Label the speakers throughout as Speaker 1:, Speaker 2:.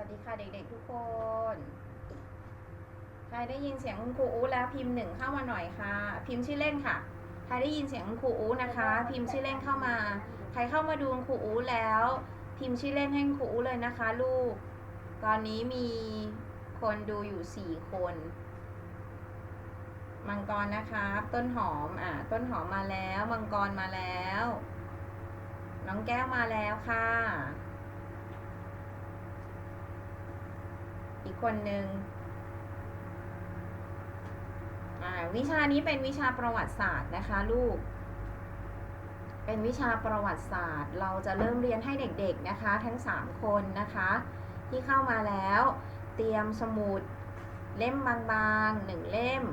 Speaker 1: วัสดีค่ะเด็กๆทุกคน ใครได้ยินเสียงคุณครูอู๊แล้วพิมพ์หนึ่งเข้ามาหน่อยค่ะ พิมพ์ชื่อเล่นค่ะ ใครได้ยินเสียงคุณครูอู๊นะคะ พิมพ์ชื่อเล่นเข้ามา ใครเข้ามาดูคุณครูอู๊แล้ว พิมพ์ชื่อเล่นให้คุณครูอู๊เลยนะคะ ลูก ตอนนี้มีคนดูอยู่สี่คนมังกรนะคะต้นหอม อ่า ต้นหอมมาแล้ว มังกรมาแล้ว น้องแก้วมาแล้วค่ะ อีกคนหนึ่งอ่าวิชานี้เป็นวิชาประวัติศาสตร์นะคะลูก เป็นวิชาประวัติศาสตร์ เราจะเริ่มเรียนให้เด็กๆนะคะ ทั้ง 3 คนนะคะ ที่เข้ามาแล้ว เตรียมสมุดเล่มบางๆหนึ่งเล่ม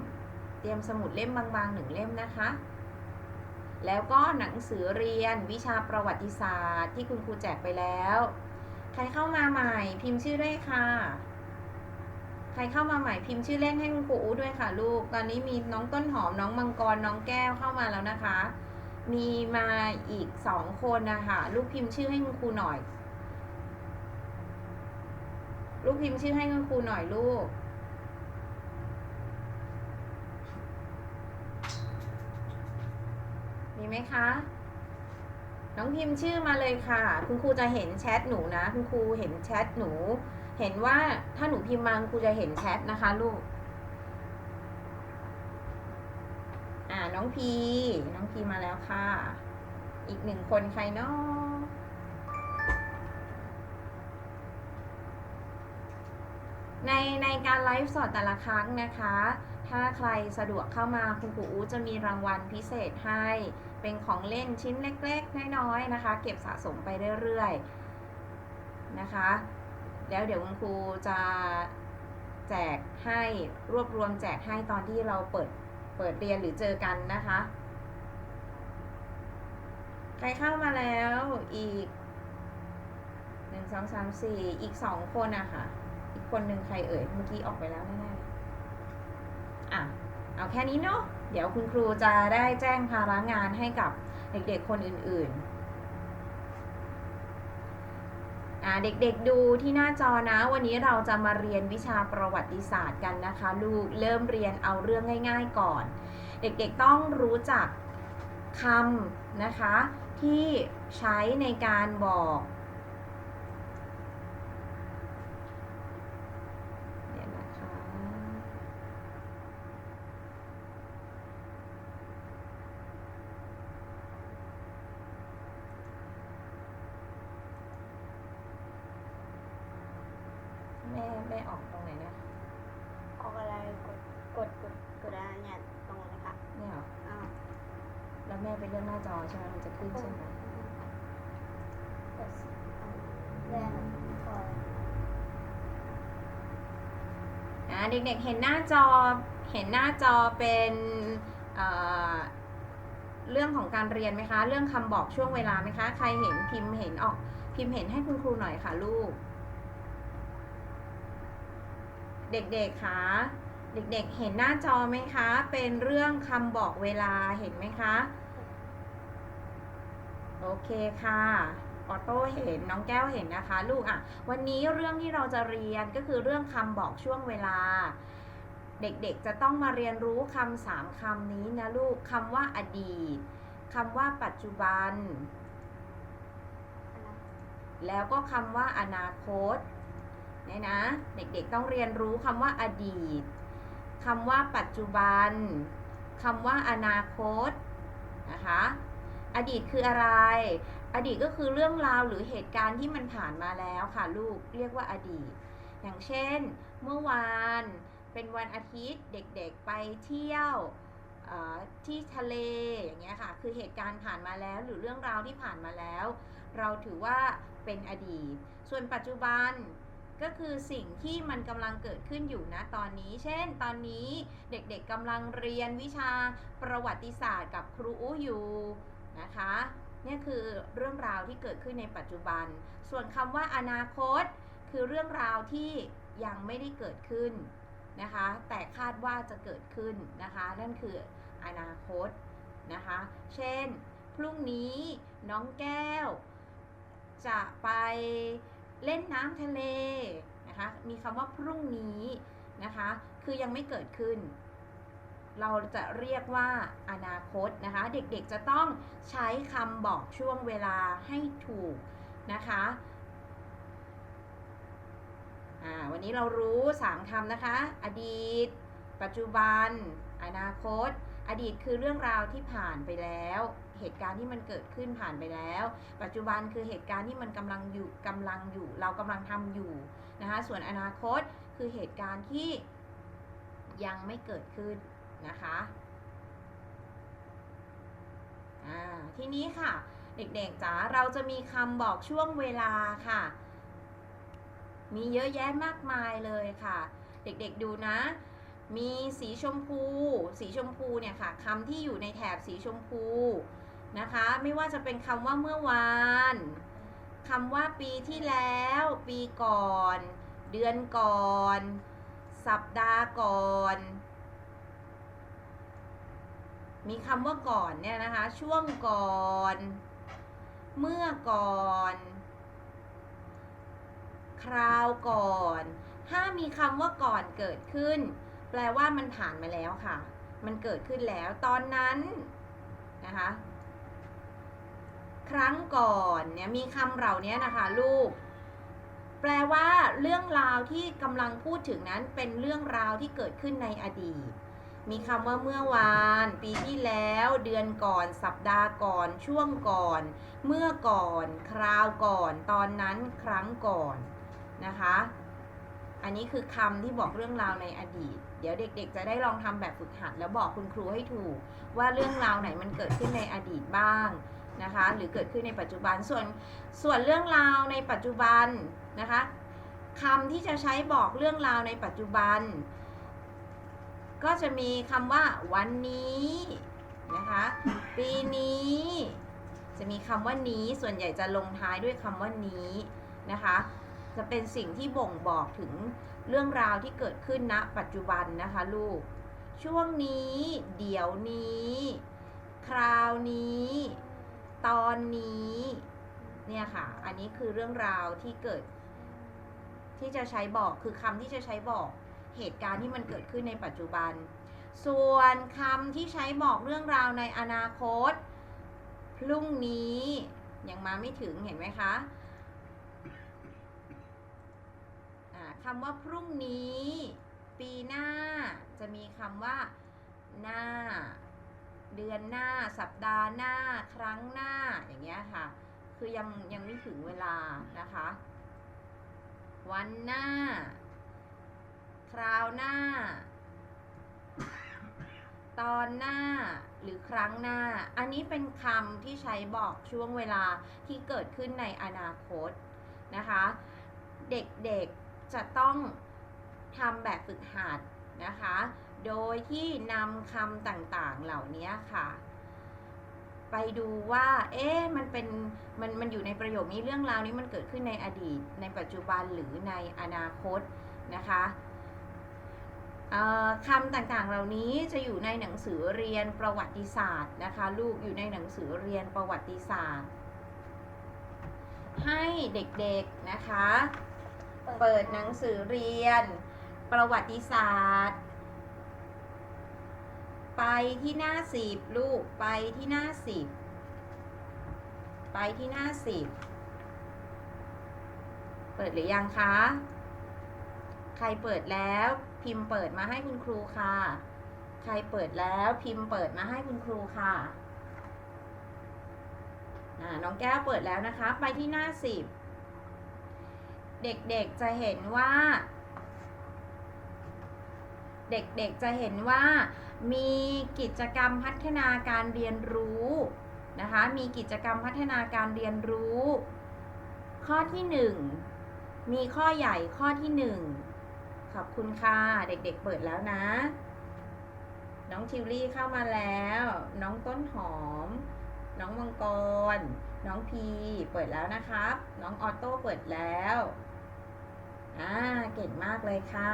Speaker 1: เตรียมสมุดเล่มบางๆหนึ่งเล่มนะคะ แล้วก็หนังสือเรียนวิชาประวัติศาสตร์ที่คุณครูแจกไปแล้ว ใครเข้ามาใหม่พิมพ์ชื่อด้วยค่ะ ครเข้ามาใหม่พิมพ์ชื่อเล่นให้คุณครูอูด้วยค่ะลูก ตอนนี้มีน้องต้นหอมน้องมังกรน้องแก้วเข้ามาแล้วนะคะ มีมาอีกสองคนนะคะลูกพิมพ์ชื่อให้คุณครูหน่อย ลูกพิมพ์ชื่อให้คุณครูหน่อยลูกมีไหมคะ น้องพิมพ์ชื่อมาเลยค่ะ คุณครูจะเห็นแชทหนูนะ คุณครูเห็นแชทหนู เห็นว่าถ้าหนูพิมพ์มาครูจะเห็นแชทนะคะลูก อ่าน้องพี น้องพีมาแล้วค่ะ อีกหนึ่งคนใครเนาะในในการไลฟ์สดแต่ละครั้งนะคะ ถ้าใครสะดวกเข้ามาคุณครูอู๋จะมีรางวัลพิเศษให้ เป็นของเล่นชิ้นเล็กๆ น้อยๆ นะคะ เก็บสะสมไปเรื่อยๆ นะคะ แล้วเดี๋ยวคุณครูจะแจกให้รวบรวมแจกให้ตอนที่เราเปิดเปิดเรียนหรือเจอกันนะคะ ใครเข้ามาแล้วอีกหนึ่งสองสามสี่อีกสองคนอะค่ะ อีกคนหนึ่งใครเอ่ย เมื่อกี้ออกไปแล้วแน่ๆอะ เอาแค่นี้เนาะเดี๋ยวคุณครูจะได้แจ้งภาระงานให้กับเด็กๆคนอื่นๆ อ่า เด็กๆดูที่หน้าจอนะ วันนี้เราจะมาเรียนวิชาประวัติศาสตร์กันนะคะ ลูกเริ่มเรียนเอาเรื่องง่าย ๆก่อน เด็กๆต้องรู้จักคำนะคะที่ใช้ในการบอก เดี๋ยวนะคะ แม่แม่ออกตรงไหนนะ
Speaker 2: ออกอะไรกดกดกดกดอะไรเนี่ยตรงนี้ค่ะ
Speaker 1: เนี่ยเหรอ
Speaker 2: อ้าว
Speaker 1: แล้วแม่ไปเลือกหน้าจอ ใช่ไหมมันจะขึ้นใช่ไหม
Speaker 2: กดแรงคอย
Speaker 1: อ่าเด็กๆเห็นหน้าจอเห็นหน้าจอเป็นเอ่อเรื่องของการเรียนไหมคะ เรื่องคำบอกช่วงเวลาไหมคะ ใครเห็นพิมพ์เห็นออกพิมพ์เห็นให้คุณครูหน่อยค่ะลูก เด็กๆคะเด็กๆเห็นหน้าจอไหมคะ เป็นเรื่องคำบอกเวลาเห็นไหมคะ โอเคค่ะออโต้เห็นน้องแก้วเห็นนะคะ ลูกอะวันนี้เรื่องที่เราจะเรียนก็คือเรื่องคำบอกช่วงเวลา เด็กๆจะต้องมาเรียนรู้คำสามคำนี้นะลูกคำว่าอดีตคำว่าปัจจุบัน แล้วก็คำว่าอนาคตเนี่ยนะ เด็กๆต้องเรียนรู้คำว่าอดีตคำว่าปัจจุบันคำว่าอนาคตนะคะ อดีตคืออะไร อดีตก็คือเรื่องราวหรือเหตุการณ์ที่มันผ่านมาแล้วค่ะลูกเรียกว่าอดีต อย่างเช่น เมื่อวานเป็นวันอาทิตย์เด็กๆไปเที่ยวที่ทะเลอย่างเงี้ยค่ะ คือเหตุการณ์ผ่านมาแล้วหรือเรื่องราวที่ผ่านมาแล้ว เราถือว่าเป็นอดีต ส่วนปัจจุบันก็คือสิ่งที่มันกำลังเกิดขึ้นอยู่นะตอนนี้ เช่น ตอนนี้เด็กๆกำลังเรียนวิชาประวัติศาสตร์กับครูอูอยู่ นะคะนี่คือเรื่องราวที่เกิดขึ้นในปัจจุบัน ส่วนคำว่าอนาคต คือเรื่องราวที่ยังไม่ได้เกิดขึ้นนะคะ แต่คาดว่าจะเกิดขึ้นนะคะ นั่นคืออนาคตนะคะ เช่น พรุ่งนี้น้องแก้ว จะไปเล่นน้ำทะเลนะคะ มีคำว่าพรุ่งนี้นะคะ คือยังไม่เกิดขึ้น เราจะเรียกว่าอนาคตนะคะ เด็กๆจะต้องใช้คำบอกช่วงเวลาให้ถูกนะคะวันนี้เรารู้ 3คำนะคะ อดีต ปัจจุบัน อนาคต อดีตคือเรื่องราวที่ผ่านไปแล้ว เหตุการณ์ที่มันเกิดขึ้นผ่านไปแล้ว ปัจจุบันคือเหตุการณ์ที่มันกำลังอยู่กำลังอยู่ เรากำลังทำอยู่นะคะ ส่วนอนาคตคือเหตุการณ์ที่ยังไม่เกิดขึ้น นะคะทีนี้ค่ะ เด็กๆจ๋าเราจะมีคำบอกช่วงเวลาค่ะ มีเยอะแยะมากมายเลยค่ะ เด็กๆดูนะ มีสีชมพู สีชมพูเนี่ยค่ะคำที่อยู่ในแถบสีชมพูนะคะ ไม่ว่าจะเป็นคำว่าเมื่อวานคำว่าปีที่แล้ว ปีก่อน เดือนก่อน สัปดาห์ก่อน มีคำว่าก่อนเนี่ยนะคะ ช่วงก่อน เมื่อก่อน คราวก่อน ถ้ามีคำว่าก่อนเกิดขึ้น แปลว่ามันผ่านมาแล้วค่ะ มันเกิดขึ้นแล้ว ตอนนั้นนะคะ ครั้งก่อนเนี่ยมีคำเหล่านี้นะคะ ลูก แปลว่าเรื่องราวที่กำลังพูดถึงนั้นเป็นเรื่องราวที่เกิดขึ้นในอดีต มีคำว่าเมื่อวาน ปีที่แล้ว เดือนก่อน สัปดาห์ก่อน ช่วงก่อน เมื่อก่อน คราวก่อน ตอนนั้น ครั้งก่อนนะคะ อันนี้คือคำที่บอกเรื่องราวในอดีต เดี๋ยวเด็ก ๆ จะได้ลองทำแบบฝึกหัด แล้วบอกคุณครูให้ถูก ว่าเรื่องราวไหนมันเกิดขึ้นในอดีตบ้างนะคะ หรือเกิดขึ้นในปัจจุบัน ส่วน ส่วนเรื่องราวในปัจจุบันนะคะคำที่จะใช้บอกเรื่องราวในปัจจุบัน ก็จะมีคำว่าวันนี้นะคะ ปีนี้ จะมีคำว่านี้ส่วนใหญ่จะลงท้ายด้วยคำว่านี้นะคะ จะเป็นสิ่งที่บ่งบอกถึงเรื่องราวที่เกิดขึ้นณปัจจุบันนะคะลูก ช่วงนี้ เดี๋ยวนี้ คราวนี้ ตอนนี้ เนี่ยค่ะ อันนี้คือเรื่องราวที่เกิด ที่จะใช้บอกคือคำที่จะใช้บอก เหตุการณ์ที่มันเกิดขึ้นในปัจจุบัน ส่วนคำที่ใช้บอกเรื่องราวในอนาคต พรุ่งนี้ยังมาไม่ถึงเห็นไหมคะอ่าคำว่าพรุ่งนี้ ปีหน้า จะมีคำว่า หน้า เดือนหน้า สัปดาห์หน้า ครั้งหน้า อย่างเงี้ยค่ะ คือยังยังไม่ถึงเวลานะคะ วันหน้า ราวหน้า ตอนหน้า หรือครั้งหน้า อันนี้เป็นคำที่ใช้บอกช่วงเวลาที่เกิดขึ้นในอนาคตนะคะ เด็กๆจะต้องทำแบบฝึกหัดนะคะ โดยที่นำคำต่างๆเหล่านี้ค่ะ ไปดูว่า เอ๊ะ มันเป็น มัน มันอยู่ในประโยคนี้เรื่องราวนี้มันเกิดขึ้นในอดีต ในปัจจุบันหรือในอนาคตนะคะ คำต่างๆ เหล่านี้จะอยู่ในหนังสือเรียนประวัติศาสตร์นะคะ ลูกอยู่ในหนังสือเรียนประวัติศาสตร์ ให้เด็กๆนะคะ เปิดหนังสือเรียนประวัติศาสตร์ ไปที่หน้าสิบลูกไปที่หน้าสิบไปที่หน้าสิบเปิดหรือยังคะ ใครเปิดแล้ว พิมพ์เปิดมาให้คุณครูค่ะ ใครเปิดแล้วพิมพ์เปิดมาให้คุณครูค่ะน้องแก้วเปิดแล้วนะคะ ไปที่หน้าสิบเด็กๆจะเห็นว่า เด็กๆจะเห็นว่า มีกิจกรรมพัฒนาการเรียนรู้นะคะ มีกิจกรรมพัฒนาการเรียนรู้ ข้อที่หนึ่งมีข้อใหญ่ข้อที่หนึ่ง ขอบคุณค่ะ เด็กๆเปิดแล้วนะ น้องทิวลี่เข้ามาแล้ว น้องต้นหอม น้องมังกร น้องพีเปิดแล้วนะครับ น้องออโต้เปิดแล้วอ่าเก่งมากเลยค่ะ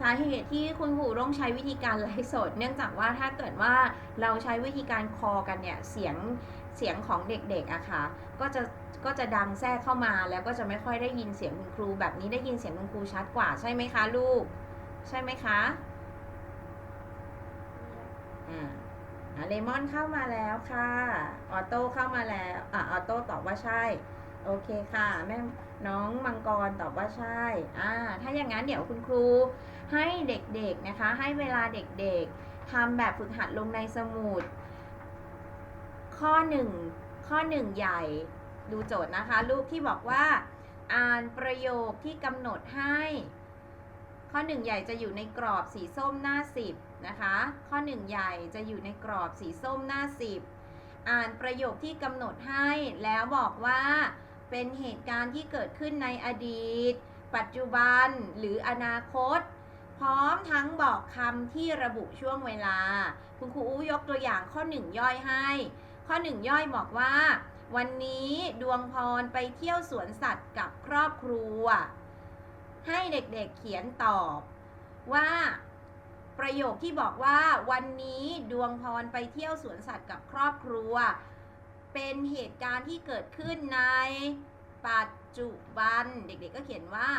Speaker 1: สาเหตุที่คุณครูต้องใช้วิธีการไลฟ์สด เนื่องจากว่าถ้าเกิดว่าเราใช้วิธีการคอกันเนี่ยเสียง เสียงของเด็กๆอะค่ะก็จะก็จะดังแทรกเข้ามาแล้วก็จะไม่ค่อยได้ยินเสียงคุณครู แบบนี้ได้ยินเสียงคุณครูชัดกว่าใช่ไหมคะลูก ใช่ไหมคะอ่าเลมอนเข้ามาแล้วค่ะออโต้เข้ามาแล้วอะออโต้ตอบว่าใช่โอเคค่ะแม่น้องมังกรตอบว่าใช่อ่าถ้าอย่างนั้นเดี๋ยวคุณครูให้เด็กๆนะคะ ให้เวลาเด็กๆทำแบบฝึกหัดลงในสมุด ข้อหนึ่งข้อหนึ่งใหญ่ดูโจทย์นะคะลูกที่บอกว่า อ่านประโยคที่กำหนดให้ ข้อหนึ่งใหญ่จะอยู่ในกรอบสีส้มหน้า 10 นะคะ ข้อหนึ่งใหญ่จะอยู่ในกรอบสีส้มหน้า 10 อ่านประโยคที่กำหนดให้แล้วบอกว่าเป็นเหตุการณ์ที่เกิดขึ้นในอดีต ปัจจุบันหรืออนาคต พร้อมทั้งบอกคำที่ระบุช่วงเวลา คุณครูอู้ยกตัวอย่างข้อหนึ่งย่อยให้ ข้อหนึ่งย่อยบอกว่า วันนี้ดวงพรไปเที่ยวสวนสัตว์กับครอบครัว ให้เด็กๆเขียนตอบว่าประโยคที่บอกว่าวันนี้ดวงพรไปเที่ยวสวนสัตว์กับครอบครัว เป็นเหตุการณ์ที่เกิดขึ้นในปัจจุบัน เด็กๆก็เขียนว่า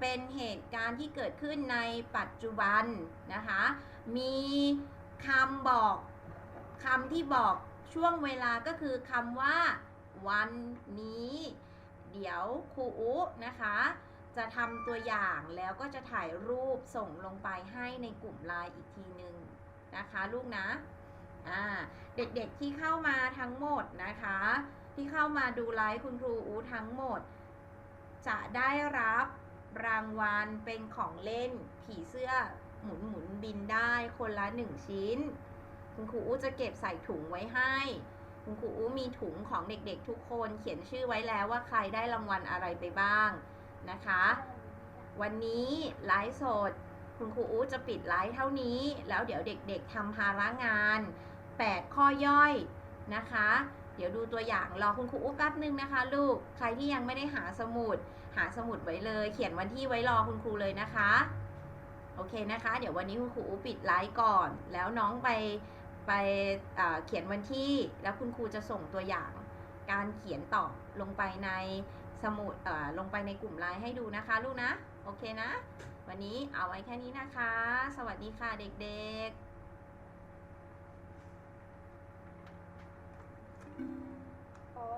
Speaker 1: เป็นเหตุการณ์ที่เกิดขึ้นในปัจจุบันนะคะ มีคำบอกคำที่บอก ช่วงเวลาก็คือคำว่า วันนี้ เดี๋ยวครูอุนะคะ จะทำตัวอย่างแล้วก็จะถ่ายรูปส่งลงไปให้ในกลุ่มไลน์อีกทีหนึ่งนะคะลูกนะอ่าเด็กๆที่เข้ามาทั้งหมดนะคะ ที่เข้ามาดูไลฟ์คุณครูอูทั้งหมด จะได้รับรางวัลเป็นของเล่นผีเสื้อหมุนหมุนบินได้คนละหนึ่งชิ้น คุณครูอูจะเก็บใส่ถุงไว้ให้ คุณครูอูมีถุงของเด็กๆ ทุกคนเขียนชื่อไว้แล้วว่าใครได้รางวัลอะไรไปบ้างนะคะ วันนี้ไลฟ์สด คุณครูอูจะปิดไลฟ์เท่านี้ แล้วเดี๋ยวเด็กๆทำภาระงาน 8 ข้อย่อยนะคะ เดี๋ยวดูตัวอย่างรอคุณครูอูแป๊บนึงนะคะ ลูก ใครที่ยังไม่ได้หาสมุด หาสมุดไว้เลย เขียนวันที่ไว้รอคุณครูเลยนะคะโอเคนะคะ เดี๋ยววันนี้คุณครูอูปิดไลฟ์ก่อน แล้วน้องไป ไปเขียนวันที่แล้วคุณครูจะส่งตัวอย่าง การเขียนตอบลงไปในสมุดลงไปในกลุ่มไลน์ให้ดูนะคะลูกนะ โอเคนะ วันนี้เอาไว้แค่นี้นะคะ สวัสดีค่ะเด็กๆ
Speaker 2: เพราะ